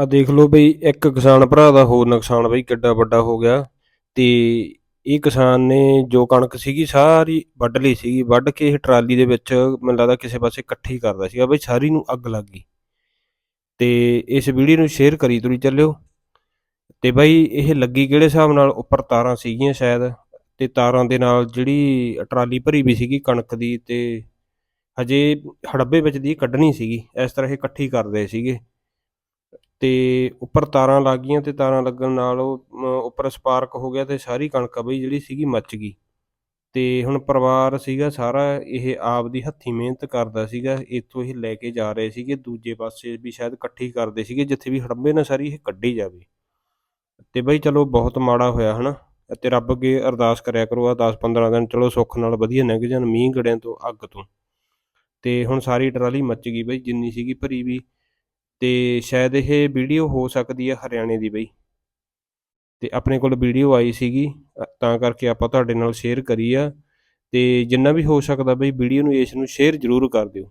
ਆ ਦੇਖ ਲਓ ਬਈ, ਇੱਕ ਕਿਸਾਨ ਭਰਾ ਦਾ ਹੋਰ ਨੁਕਸਾਨ ਬਈ ਕਿੱਡਾ ਵੱਡਾ ਹੋ ਗਿਆ। ਤੇ ਇਹ ਕਿਸਾਨ ਨੇ ਜੋ ਕਣਕ ਸੀਗੀ ਸਾਰੀ ਵੱਢ ਲਈ ਸੀਗੀ। ਵੱਢ ਕੇ ਇਹ ਟਰਾਲੀ ਦੇ ਵਿੱਚ ਮੈਨੂੰ ਲੱਗਦਾ ਕਿਸੇ ਪਾਸੇ ਇਕੱਠੀ ਕਰਦਾ ਸੀਗਾ ਬਈ, ਸਾਰੀ ਨੂੰ ਅੱਗ ਲੱਗ ਗਈ। ਤੇ ਇਸ ਵੀਡੀਓ ਨੂੰ ਸ਼ੇਅਰ ਕਰੀ ਤੁਰੀ ਚੱਲਿਓ। ਤੇ ਬਈ, ਇਹ ਲੱਗੀ ਕਿਹੜੇ ਹਿਸਾਬ ਨਾਲ? ਉੱਪਰ ਤਾਰਾਂ ਸੀਗੀਆਂ ਸ਼ਾਇਦ। ਤੇ ਤਾਰਾਂ ਦੇ ਨਾਲ ਜਿਹੜੀ ਟਰਾਲੀ ਭਰੀ ਵੀ ਸੀਗੀ ਕਣਕ ਦੀ, ਤੇ ਹਜੇ ਹੜੱਬੇ ਵਿੱਚ ਦੀ ਕੱਢਣੀ ਸੀਗੀ। ਇਸ ਤਰ੍ਹਾਂ ਇਹ ਇਕੱਠੀ ਕਰਦੇ ਸੀਗੇ। ਤੇ ਉੱਪਰ ਤਾਰਾਂ ਲੱਗ ਗਈਆਂ ਤੇ ਤਾਰਾਂ ਲੱਗਣ ਨਾਲ ਉਹ ਉੱਪਰ ਸਪਾਰਕ ਹੋ ਗਿਆ ਤੇ ਸਾਰੀ ਕਣਕ ਆ ਬਈ ਜਿਹੜੀ ਸੀਗੀ ਮੱਚ ਗਈ। ਤੇ ਹੁਣ ਪਰਿਵਾਰ ਸੀਗਾ ਸਾਰਾ, ਇਹ ਆਪ ਦੀ ਹੱਥੀਂ ਮਿਹਨਤ ਕਰਦਾ ਸੀਗਾ, ਇੱਥੋਂ ਇਹ ਲੈ ਕੇ ਜਾ ਰਹੇ ਸੀਗੇ, ਦੂਜੇ ਪਾਸੇ ਵੀ ਸ਼ਾਇਦ ਇਕੱਠੀ ਕਰਦੇ ਸੀਗੇ, ਜਿੱਥੇ ਵੀ ਹੜੰਬੇ ਨਾਲ ਸਾਰੀ ਇਹ ਕੱਢੀ ਜਾਵੇ। ਤੇ ਬਈ ਚਲੋ ਬਹੁਤ ਮਾੜਾ ਹੋਇਆ, ਹਨਾ? ਅਤੇ ਰੱਬ ਅੱਗੇ ਅਰਦਾਸ ਕਰਿਆ ਕਰੋ ਆ 10 15 ਦਿਨ ਚਲੋ ਸੁੱਖ ਨਾਲ ਵਧੀਆ ਲੰਘ ਜਾਣ, ਮੀਂਹ ਗੜਿਆਂ ਤੋਂ ਅੱਗ ਤੋਂ। ਤੇ ਹੁਣ ਸਾਰੀ ਟਰਾਲੀ ਮੱਚ ਗਈ ਬਈ, ਜਿੰਨੀ ਸੀਗੀ ਭਰੀ ਵੀ ਤੇ ਸ਼ਾਇਦ ਇਹ ਵੀਡੀਓ ਹੋ ਸਕਦੀ ਹੈ ਹਰਿਆਣੇ ਦੀ ਬਈ। ਤੇ ਆਪਣੇ ਕੋਲ ਵੀਡੀਓ ਆਈ ਸੀਗੀ ਤਾਂ ਕਰਕੇ ਆਪਾਂ ਤੁਹਾਡੇ ਨਾਲ ਸ਼ੇਅਰ ਕਰੀ ਆ। ਤੇ ਜਿੰਨਾ ਵੀ ਹੋ ਸਕਦਾ ਬਈ ਵੀਡੀਓ ਨੂੰ ਇਸ ਨੂੰ ਸ਼ੇਅਰ ਜ਼ਰੂਰ ਕਰ ਦਿਓ।